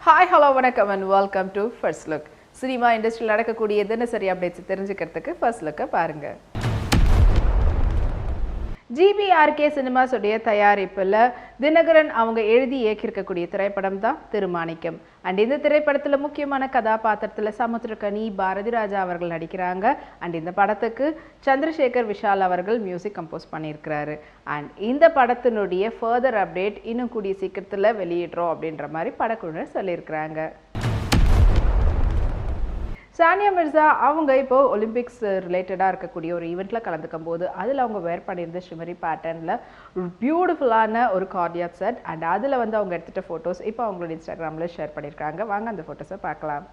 Hi hello வணக்கம் and welcome to first look cinema இண்டஸ்ட்ரியில் நடக்கக்கூடிய தினசரி அப்டேட்ஸ் தெரிஞ்சுக்கிறதுக்கு ஃபர்ஸ்ட் லுக்கை பாருங்கள் ஜிபிஆர்கே சினிமாஸுடைய தயாரிப்பில் தினகரன் அவங்க எழுதி இயக்கியிருக்கக்கூடிய திரைப்படம் தான் திருமாணிக்கம். அண்ட் இந்த திரைப்படத்தில் முக்கியமான கதாபாத்திரத்தில் சமுத்திரகனி பாரதி ராஜா அவர்கள் நடிக்கிறாங்க. அண்ட் இந்த படத்துக்கு சந்திரசேகர் விஷால் அவர்கள் மியூசிக் கம்போஸ் பண்ணியிருக்கிறாரு. அண்ட் இந்த படத்தினுடைய ஃபர்தர் அப்டேட் இன்னும் கூடிய சீக்கிரத்தில் வெளியிடுறோம் அப்படின்ற மாதிரி படக்குழுவினர் சொல்லியிருக்கிறாங்க. சானியா மிர்சா அவங்க இப்போ ஒலிம்பிக்ஸ் ரிலேட்டடாக இருக்கக்கூடிய ஒரு ஈவெண்ட்டில் கலந்துக்கும் போது அதில் அவங்க வேர் பண்ணியிருந்த ஷிமரி பேட்டர்னில் பியூட்டிஃபுல்லான ஒரு கார்டியாட் செட் அண்ட் அதில் வந்து அவங்க எடுத்துகிட்ட ஃபோட்டோஸ் இப்போ அவங்களோட இன்ஸ்டாகிராமில் ஷேர் பண்ணியிருக்காங்க. வாங்க அந்த ஃபோட்டோஸை பார்க்கலாம்.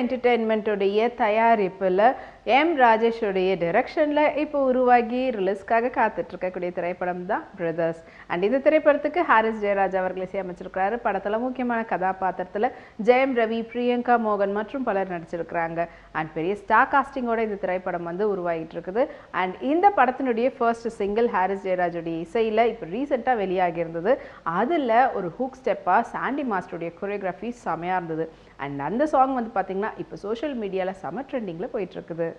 என்டர்டெயின்மெண்ட்டுடைய தயாரிப்பில் எம் ராஜேஷுடைய டைரக்ஷனில் இப்போ உருவாகி ரிலீஸ்க்காக காத்துட்டு இருக்கக்கூடிய திரைப்படம் தான் பிரதர்ஸ் அண்ட் இந்த திரைப்படத்துக்கு ஹாரிஸ் ஜெயராஜ் அவர்கள் இசையமைச்சிருக்கிறாரு. படத்தில் முக்கியமான கதாபாத்திரத்தில் ஜெயம் ரவி பிரியங்கா மோகன் மற்றும் பலர் நடிச்சிருக்கிறாங்க. அண்ட் பெரிய ஸ்டார் காஸ்டிங்கோட இந்த திரைப்படம் வந்து உருவாகிட்டு இருக்குது அண்ட் இந்த படத்தினுடைய ஃபர்ஸ்ட் சிங்கிள் ஹாரிஸ் ஜெயராஜுடைய இசையில் இப்போ ரீசெண்டாக வெளியாகி இருந்தது அதில் ஒரு ஹூக் ஸ்டெப்பாக சாண்டி மாஸ்டருடைய கொரியோகிராஃபி செமையாக இருந்தது. அண்ட் அந்த சாங் வந்து பார்த்திங்கன்னா இப்போ சோஷியல் மீடியாவில் செம ட்ரெண்டிங்கில் போயிட்டுருக்குது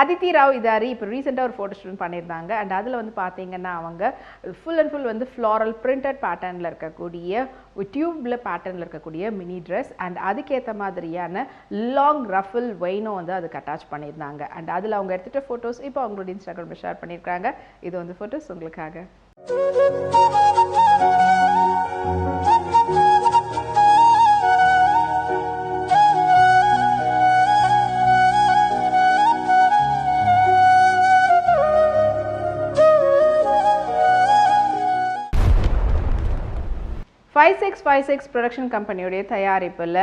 அதித்தி ராவ் இதாரி இப்போ ரீசெண்டாக ஒரு ஃபோட்டோ ஷூட் பண்ணியிருந்தாங்க. அண்ட் அதில் வந்து பார்த்தீங்கன்னா அவங்க ஃபுல் அண்ட் ஃபுல் வந்து ஃப்ளாரல் பிரிண்டட் பேட்டர்னில் இருக்கக்கூடிய டியூப்பில் பேட்டர்னில் இருக்கக்கூடிய மினி ட்ரெஸ் அண்ட் அதுக்கேற்ற மாதிரியான லாங் ரஃபில் வெயினும் வந்து அதுக்கு அட்டாச் பண்ணியிருந்தாங்க. அண்ட் அதில் அவங்க எடுத்துகிட்ட ஃபோட்டோஸ் இப்போ அவங்களோட இன்ஸ்டாகிராமில் ஷேர் பண்ணியிருக்காங்க. இது வந்து ஃபோட்டோஸ் உங்களுக்காக. Five six five six production கம்பெனியுடைய தயாரிப்பில்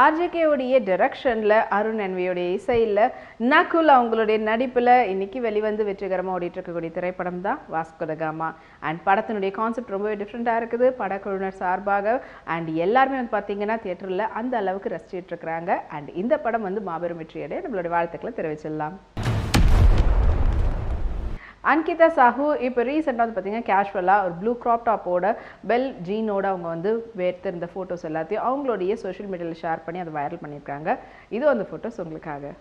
ஆர்ஜிகேவுடைய டிரெக்ஷனில் அருண் என்வியுடைய இசையில் நகுல் அவங்களுடைய நடிப்பில் இன்னைக்கு வெளிவந்து வெற்றிகரமாக ஓடிட்டு இருக்கக்கூடிய திரைப்படம் தான் வாஸ்கோதகாமா அண்ட் படத்தினுடைய கான்செப்ட் ரொம்பவே டிஃப்ரெண்ட்டாக இருக்குது. படக்குழுவினர் சார்பாக அண்ட் எல்லாருமே வந்து பார்த்தீங்கன்னா தியேட்டரில் அந்த அளவுக்கு ரசிச்சிட்ருக்கிறாங்க அண்ட் இந்த படம் வந்து மாபெரும் வெற்றியடைய நம்மளுடைய வாழ்த்துக்களை தெரிவிச்சிடலாம். அன்கிதா சாஹூ இப்போ ரீசெண்டாக வந்து பார்த்தீங்கன்னா கேஷுவலாக ஒரு ப்ளூ க்ராப் டாப்போட பெல் ஜீனோட அவங்க வந்து வேர்த்திருந்த ஃபோட்டோஸ் எல்லாத்தையும் அவங்களுடைய சோஷியல் மீடியாவில் ஷேர் பண்ணி அதை வைரல் பண்ணியிருக்காங்க. இது அந்த ஃபோட்டோஸ் உங்களுக்காக.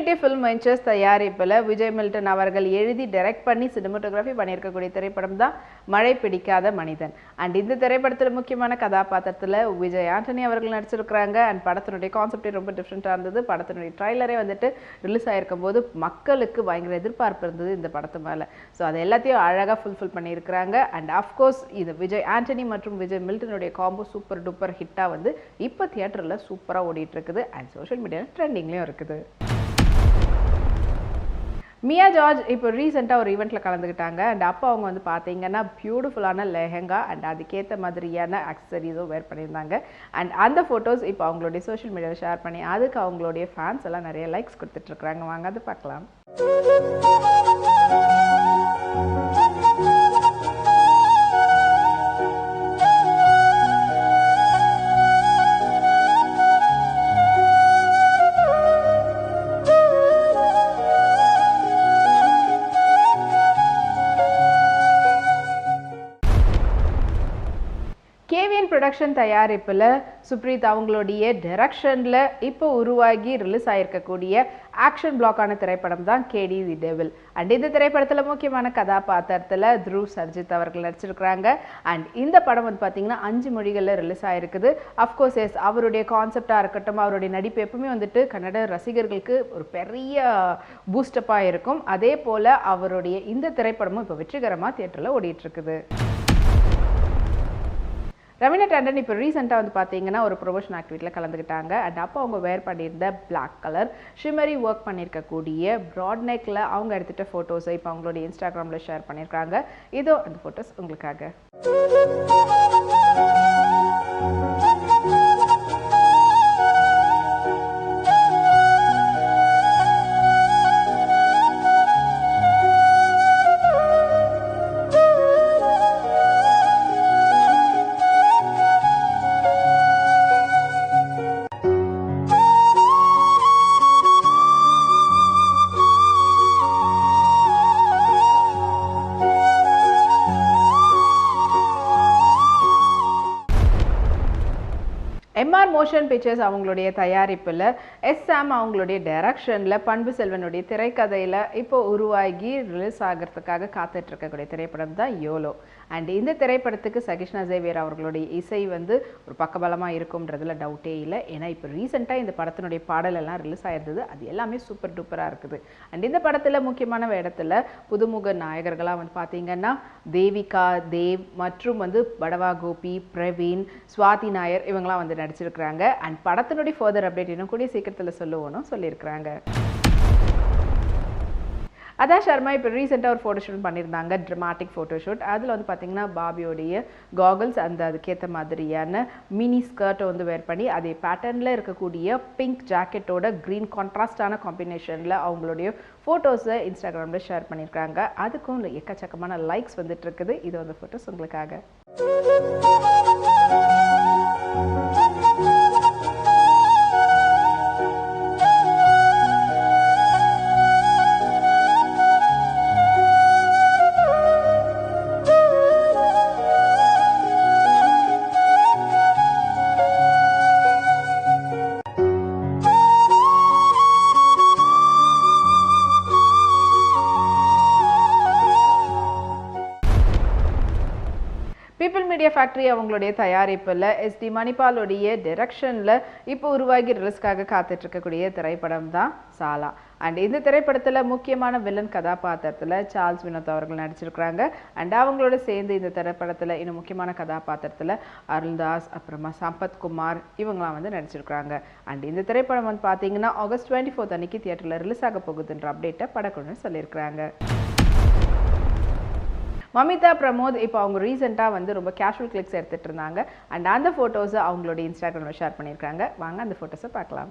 இன்ஃபினிட்டி ஃபில்ம் வெஞ்சர்ஸ் தயாரிப்பில் விஜய் மில்டன் அவர்கள் எழுதி டைரக்ட் பண்ணி சினிமட்டோகிராஃபி பண்ணியிருக்கக்கூடிய திரைப்படம் தான் மழை பிடிக்காத மனிதன். அண்ட் இந்த திரைப்படத்தில் முக்கியமான கதாபாத்திரத்தில் விஜய் ஆண்டனி அவர்கள் நடிச்சிருக்கிறாங்க. அண்ட் படத்தினுடைய கான்செப்டே ரொம்ப டிஃப்ரெண்ட்டாக இருந்தது. படத்தினுடைய ட்ரைலரே வந்துட்டு ரிலீஸ் ஆகிருக்கும் போது மக்களுக்கு பயங்கர எதிர்பார்ப்பு இருந்தது இந்த படத்து மேலே. ஸோ அது எல்லாத்தையும் அழகாக ஃபுல்ஃபில் பண்ணியிருக்கிறாங்க. அண்ட் அஃப்கோர்ஸ் இது விஜய் ஆண்டனி மற்றும் விஜய் மில்டனுடைய காம்போ சூப்பர் டூப்பர் ஹிட்டாக வந்து இப்போ தியேட்டரில் சூப்பராக ஓடிட்டு இருக்குது. அண்ட் சோஷியல் மீடியாவில் ட்ரெண்டிங்லேயும் இருக்குது. மியா ஜார்ஜ் இப்போ ரீசெண்டாக ஒரு ஈவெண்ட்டில் கலந்துக்கிட்டாங்க அண்ட் அப்போ அவங்க வந்து பார்த்தீங்கன்னா பியூட்டிஃபுல்லான லெஹெங்கா அண்ட் அதுக்கேற்ற மாதிரியான அக்சசரிஸும் வேர் பண்ணியிருந்தாங்க. அண்ட் அந்த ஃபோட்டோஸ் இப்போ அவங்களுடைய சோஷியல் மீடியாவில் ஷேர் பண்ணி அதுக்கு அவங்களுடைய ஃபேன்ஸ் எல்லாம் நிறைய லைக்ஸ் கொடுத்துட்ருக்குறாங்க வாங்க அது பார்க்கலாம். கேவிஎன் ப்ரொடக்ஷன் தயாரிப்பில் சுப்ரீத் அவங்களுடைய டைரக்ஷனில் இப்போ உருவாகி ரிலீஸ் ஆகிருக்கக்கூடிய ஆக்ஷன் பிளாக்கான திரைப்படம் தான் கேடி தி டெவில் அண்ட் இந்த திரைப்படத்தில் முக்கியமான கதாபாத்திரத்தில் த்ருவ் சர்ஜித் அவர்கள் நடிச்சிருக்கிறாங்க. அண்ட் இந்த படம் வந்து பார்த்தீங்கன்னா அஞ்சு மொழிகளில் ரிலீஸ் ஆகிருக்குது அஃப்கோர்ஸ் எஸ் அவருடைய கான்செப்டாக இருக்கட்டும் அவருடைய நடிப்பு எப்பவுமே வந்துட்டு கன்னட ரசிகர்களுக்கு ஒரு பெரிய பூஸ்டப்பாக இருக்கும். அதே போல் அவருடைய இந்த திரைப்படமும் இப்போ வெற்றிகரமாக தியேட்டரில் ஓடிட்டுருக்குது இருக்குது. ரவீனா டண்டன் இப்போ ரீசெண்டாக வந்து பார்த்தீங்கன்னா ஒரு ப்ரொமோஷன் ஆக்டிவிட்டியில் கலந்துக்கிட்டாங்க அண்ட் அப்போ அவங்க வேர் பண்ணியிருந்த பிளாக் கலர் ஷிமரி ஒர்க் பண்ணியிருக்கக்கூடிய ப்ராட் நெக்கில் அவங்க எடுத்துகிட்ட ஃபோட்டோஸை இப்போ அவங்களுடைய இன்ஸ்டாகிராமில் ஷேர் பண்ணியிருக்காங்க. இதோ அந்த ஃபோட்டோஸ் உங்களுக்காக. மோஷன் பிக்சர்ஸ் அவங்களுடைய தயாரிப்பில் எஸ் சாம் அவங்களுடைய டைரக்ஷனில் பண்பு செல்வனுடைய திரைக்கதையில் இப்போ உருவாகி ரிலீஸ் ஆகிறதுக்காக காத்துட்டு இருக்கக்கூடிய திரைப்படம் தான் யோலோ அண்ட் இந்த திரைப்படத்துக்கு சகிஷ்ணா சேவியர் அவர்களுடைய இசை வந்து ஒரு பக்கபலமாக இருக்கும்ன்றதுல டவுட்டே இல்லை. ஏன்னா இப்போ ரீசெண்டாக இந்த படத்தினுடைய பாடல் எல்லாம் ரிலீஸ் ஆயிருந்தது. அது எல்லாமே சூப்பர் டூப்பராக இருக்குது. அண்ட் இந்த படத்தில் முக்கியமான இடத்துல புதுமுக நாயகர்களாக வந்து பார்த்தீங்கன்னா தேவிகா தேவ் மற்றும் வந்து படவா கோபி பிரவீன் சுவாதி நாயர் இவங்களாம் வந்து நடிச்சிருக்கிறாங்க. அண்ட் படத்தினுடைய ஃபர்தர் அப்டேட் இன்னும் கூடிய சீக்கிரத்தில் சொல்லுவோன்னு சொல்லியிருக்கிறாங்க. அதான் ஷர்மா இப்போ ரீசெண்டாக ஒரு ஃபோட்டோஷூட் பண்ணியிருந்தாங்க ட்ரமாட்டிக் ஃபோட்டோஷூட் அதில் வந்து பார்த்தீங்கன்னா பாபியோடைய காகல்ஸ் அந்த அதுக்கேற்ற மாதிரியான மினி ஸ்கர்ட்டை வந்து வேர் பண்ணி அதே பேட்டர்னில் இருக்கக்கூடிய பிங்க் ஜாக்கெட்டோட க்ரீன் கான்ட்ராஸ்டான காம்பினேஷனில் அவங்களுடைய ஃபோட்டோஸை இன்ஸ்டாகிராமில் ஷேர் பண்ணியிருக்காங்க. அதுக்கும் எக்கச்சக்கமான லைக்ஸ் வந்துட்டு இருக்குது. இது வந்து ஃபோட்டோஸ் உங்களுக்காக. மீடியா ஃபேக்ட்ரி அவங்களுடைய தயாரிப்பில் எஸ்டி மணிபாலுடைய டைரக்ஷனில் இப்போ உருவாகி ரிலீஸ்க்காக காத்துட்டு இருக்கக்கூடிய திரைப்படம் தான் சாலா. அண்ட் இந்த திரைப்படத்தில் முக்கியமான வில்லன் கதாபாத்திரத்தில் சார்ல்ஸ் வினோத் அவர்கள் நடிச்சிருக்கிறாங்க. அண்ட் அவங்களோட சேர்ந்து இந்த திரைப்படத்தில் இன்னும் முக்கியமான கதாபாத்திரத்தில் அருள்தாஸ் அப்புறமா சம்பத் குமார் இவங்களாம் வந்து நடிச்சிருக்கிறாங்க. அண்ட் இந்த திரைப்படம் வந்து பார்த்தீங்கன்னா ஆகஸ்ட் டுவெண்ட்டி ஃபோர்த் அன்னைக்கு தியேட்டரில் ரிலீஸ் ஆக போகுதுன்ற அப்டேட்டை படக்குழுன்னு சொல்லியிருக்கிறாங்க. மமிதா பிரமோத் இப்போ அவங்க ரீசெண்டாக வந்து ரொம்ப கேஷுவல் கிளிக்ஸ் எடுத்துட்டு இருந்தாங்க. அண்ட் அந்த ஃபோட்டோஸை அவங்களோட இன்ஸ்டாகிராமில் ஷேர் பண்ணியிருக்காங்க. வாங்க அந்த ஃபோட்டோஸை பார்க்கலாம்.